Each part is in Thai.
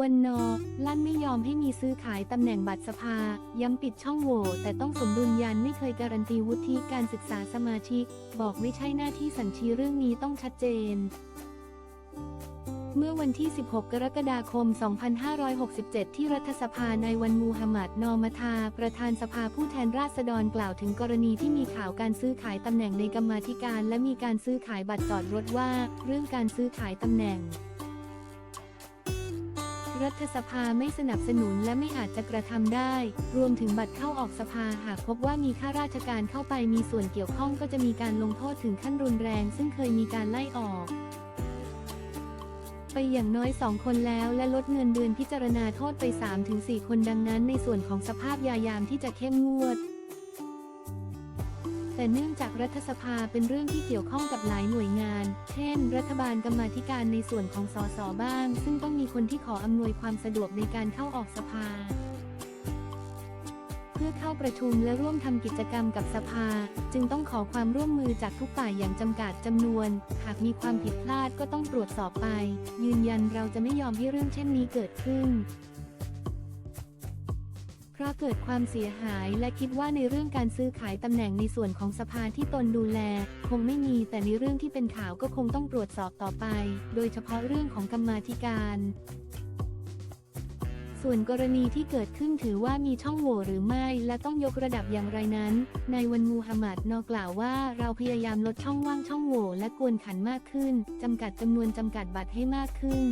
วันนอ ลั่นไม่ยอมให้มีซื้อขายตำแหน่งบัตรสภา ย้ำปิดช่องโหว่แต่ต้องสมดุลยันไม่เคยการันตีวุฒิการศึกษาสมาชิก บอกไม่ใช่หน้าที่สัญชีเรื่องนี้ต้องชัดเจนเมื่อวันที่ 16 กรกฎาคม 2567 ที่รัฐสภาในวันมูฮัมหมัด นอมทา ประธานสภาผู้แทนราษฎรกล่าวถึงกรณีที่มีข่าวการซื้อขายตำแหน่งในกรรมาธิการ และมีการซื้อขายบัตรจอดรถว่า เรื่องการซื้อขายตำแหน่ง รัฐสภาไม่สนับสนุนและไม่อาจจะกระทำได้ รวมถึงบัตรเข้าออกสภาหากพบว่ามีข้าราชการเข้าไปมีส่วนเกี่ยวข้องก็จะมีการลงโทษถึงขั้นรุนแรง ซึ่งเคยมีการไล่ออกไปอย่างน้อย 2 คนแล้วและลดเงินเดือนพิจารณาโทษไป 3-4 คนดังนั้นในส่วนของสภาพยายามที่จะเข้มงวด แต่เนื่องจากรัฐสภาเป็นเรื่องที่เกี่ยวข้องกับหลายหน่วยงาน เช่น รัฐบาลกรรมาธิการในส่วนของสสบ้าง ซึ่งต้องมีคนที่ขออำนวยความสะดวกในการเข้าออกสภา เพื่อเข้าประชุมและร่วมทำกิจกรรมกับสภา จึงต้องขอความร่วมมือจากทุกฝ่ายอย่างจำกัดจำนวน หากมีความผิดพลาดก็ต้องตรวจสอบไป ยืนยันเราจะไม่ยอมให้เรื่องเช่นนี้เกิดขึ้น เพราะเกิดความเสียหายและคิดว่าในเรื่องการซื้อขายตำแหน่งในส่วนของสภาที่ตนดูแล คงไม่มีแต่ในเรื่องที่เป็นข่าวก็คงต้องตรวจสอบต่อไป โดยเฉพาะเรื่องของกรรมาธิการ ส่วนกรณีที่เกิดขึ้นถือว่ามีช่องโหว่หรือไม่ และต้องยกระดับอย่างไรนั้นในวันมูฮัมหมัดนอกล่าวว่าเราพยายามลดช่องว่างช่องโหว่และกวนขันมากขึ้นจำกัดจำนวนจำกัดบัตรให้มากขึ้น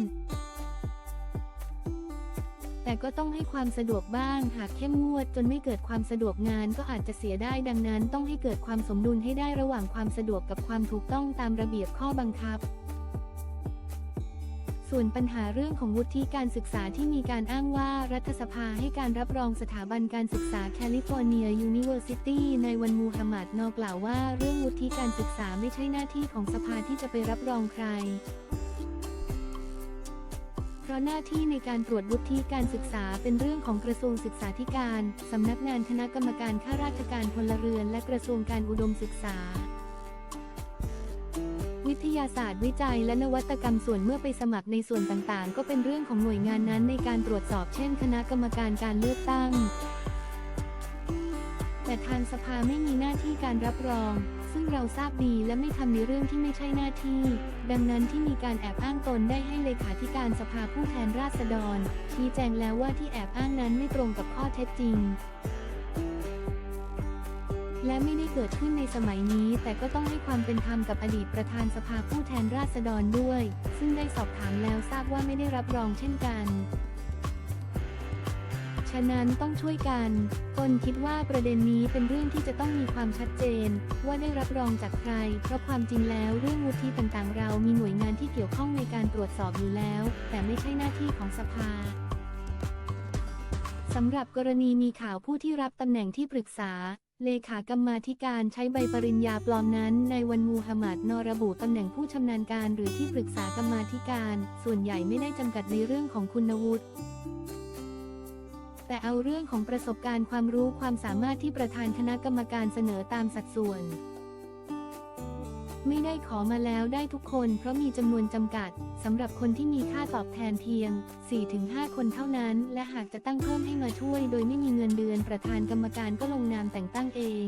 แต่ก็ต้องให้ความสะดวกบ้าง หากเข้มงวดจนไม่เกิดความสะดวกงานก็อาจจะเสียได้ดังนั้น ต้องให้เกิดความสมดุลให้ได้ระหว่างความสะดวกกับความถูกต้องตามระเบียบข้อบังคับ ส่วนปัญหาเรื่องของวุฒิการศึกษาที่มีการอ้างว่ารัฐสภาให้การรับรองสถาบันการศึกษาแคลิฟอร์เนียยูนิเวอร์ซิตี้ในวันมูฮัมหมัดนอกล่าวว่า เรื่องวุฒิการศึกษาไม่ใช่หน้าที่ของสภาที่จะไปรับรองใคร เพราะหน้าที่ในการตรวจวุฒิการศึกษาเป็นเรื่องของกระทรวงศึกษาธิการ สำนักงานคณะกรรมการข้าราชการพลเรือน และกระทรวงการอุดมศึกษา วิทยาศาสตร์วิจัยและนวัตกรรมส่วนเมื่อไปสมัครในส่วนต่างๆ ก็เป็นเรื่องของหน่วยงานนั้นในการตรวจสอบเช่น คณะกรรมการการเลือกตั้ง แต่ทางสภาไม่มีหน้าที่การรับรอง ซึ่งเราทราบดีและไม่ทำในเรื่องที่ไม่ใช่หน้าที่ ดังนั้นที่มีการแอบอ้างตนได้ให้เลขาธิการสภาผู้แทนราษฎร ชี้แจงแล้วว่าที่แอบอ้างนั้นไม่ตรงกับข้อเท็จจริง และไม่ได้เกิดขึ้นในสมัยนี้ แต่ก็ต้องให้ความเป็นธรรมกับอดีตประธานสภาผู้แทนราษฎรด้วย ซึ่งได้สอบถามแล้วทราบว่าไม่ได้รับรองเช่นกัน ฉะนั้นต้องช่วยกันตนคิดว่าประเด็นนี้เป็นเรื่องที่จะต้องมีความชัดเจน ว่าได้รับรองจากใคร เพราะความจริงแล้วเรื่องวุฒิต่างๆ เรามีหน่วยงานที่เกี่ยวข้องในการตรวจสอบอยู่แล้ว แต่ไม่ใช่หน้าที่ของสภาสำหรับกรณีมีข่าวผู้ที่รับตำแหน่งที่ปรึกษา เลขากรรมาธิการใช้ใบปริญญาปลอมนั้น ในวันมูฮัมหมัดนอระบุตำแหน่งผู้ชำนาญการหรือที่ปรึกษากรรมาธิการ ส่วนใหญ่ไม่ได้จำกัดในเรื่องของคุณวุฒิ แต่เอาเรื่องของประสบการณ์ความรู้ความสามารถที่ประธานคณะกรรมการเสนอตามสัดส่วน ไม่ได้ขอมาแล้วได้ทุกคน เพราะมีจำนวนจำกัดสำหรับคนที่มีค่าตอบแทนเพียง 4-5 คนเท่านั้น และหากจะตั้งเพิ่มให้มาช่วย โดยไม่มีเงินเดือนประธานกรรมการก็ลงนามแต่งตั้งเอง